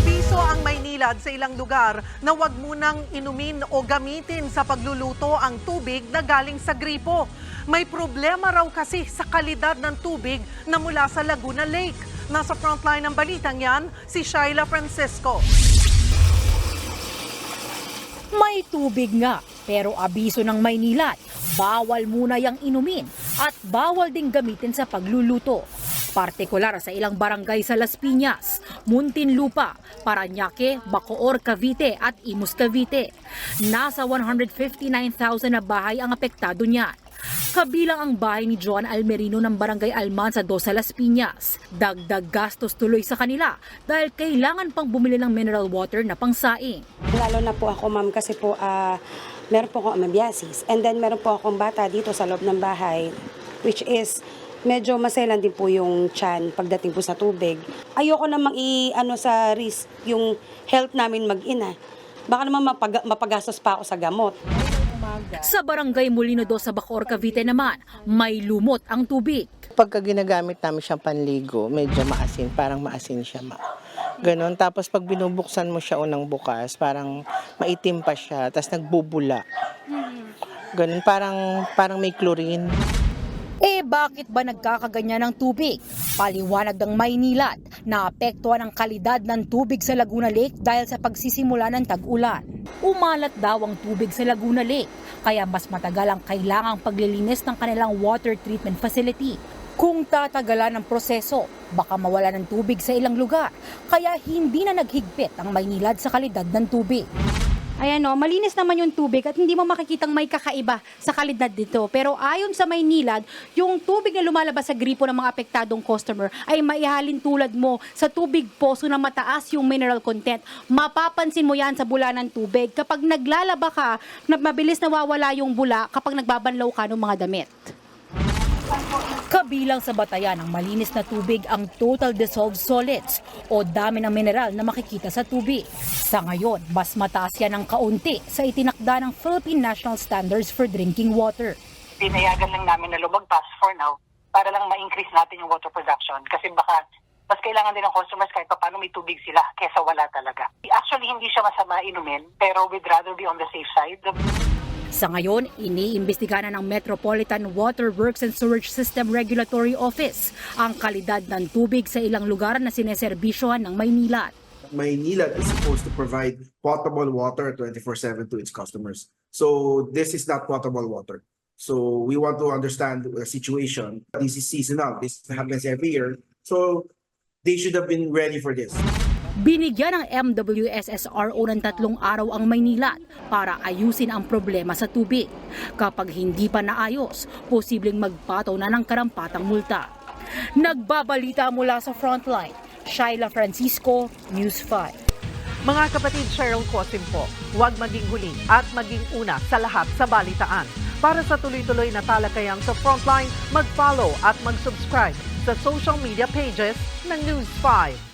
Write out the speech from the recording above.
Nag-abiso ang Maynilad sa ilang lugar na huwag munang inumin o gamitin sa pagluluto ang tubig na galing sa gripo. May problema raw kasi sa kalidad ng tubig na mula sa Laguna Lake. Nasa frontline ng balitang yan, si Shaila Francisco. May tubig nga, pero abiso ng Maynilad, bawal muna yung inumin at bawal ding gamitin sa pagluluto. Partikular sa ilang barangay sa Las Piñas, Muntinlupa, Paranaque, Bacoor, Cavite at Imus, Cavite. Nasa 159,000 na bahay ang apektado niyan. Kabilang ang bahay ni Joan Almerino ng Barangay Almanza 2 sa Las Piñas. Dagdag gastos tuloy sa kanila dahil kailangan pang bumili ng mineral water na pangsaing. Lalo na po ako ma'am kasi po ah, meron po akong amebiasis and then meron po akong bata dito sa loob ng bahay which is medyo maselan din po yung tiyan pagdating po sa tubig. Ayoko namang i ano sa risk yung health namin mag-ina. Baka naman mapag- mapagastos pa ako sa gamot. Sa barangay Molino 2 sa Bacoor, Cavite naman, may lumot ang tubig. Pagka ginagamit namin siyang panligo, medyo maasin, parang maasin siya. Ma. Ganon. Tapos pag binubuksan mo siya unang bukas, parang maitim pa siya, tapos nagbubula. Ganon, parang, parang may chlorine. Bakit ba nagkakaganyan ng tubig? Paliwanag ng Maynilad na apektuhan ang kalidad ng tubig sa Laguna Lake dahil sa pagsisimula ng tag-ulan. Umalat daw ang tubig sa Laguna Lake kaya mas matagal ang kailangang paglilinis ng kanilang water treatment facility. Kung tatagalan ang proseso, baka mawala ng tubig sa ilang lugar kaya hindi na naghigpit ang Maynilad sa kalidad ng tubig. Ayan o, malinis naman yung tubig at hindi mo makikitang may kakaiba sa kalidad dito. Pero ayon sa Maynilad, yung tubig na lumalabas sa gripo ng mga apektadong customer ay maihalin tulad mo sa tubig poso na mataas yung mineral content. Mapapansin mo yan sa bula ng tubig. Kapag naglalaba ka, mabilis nawawala yung bula kapag nagbabanlaw ka ng mga damit. Kabilang sa batayan ng malinis na tubig ang total dissolved solids o dami ng mineral na makikita sa tubig. Sa ngayon, mas mataas yan ng kaunti sa itinakda ng Philippine National Standards for Drinking Water. pinayagan lang namin na lumagpas for now para lang ma-increase natin yung water production kasi baka mas kailangan din ng customers kahit paano may tubig sila kesa wala talaga. Actually, hindi siya masama inumin pero we'd rather be on the safe side. Sa ngayon, iniimbestigahan ng Metropolitan Water Works and Sewerage System Regulatory Office ang kalidad ng tubig sa ilang lugar na sineserbisyohan ng Maynilad. Maynilad is supposed to provide potable water 24/7 to its customers. So this is not potable water. So we want to understand the situation. This is seasonal. This happens every year. So they should have been ready for this. Binigyan ng MWSSRO ng tatlong araw ang Maynilad para ayusin ang problema sa tubig. Kapag hindi pa naayos, posibleng magpataw na ng karampatang multa. Nagbabalita mula sa frontline, Shaila Francisco, News 5. Mga kapatid Cheryl Cosim po, huwag maging huli at maging una sa lahat sa balitaan. Para sa tuloy-tuloy na talakayang sa Frontline, mag-follow at mag-subscribe sa social media pages ng News 5.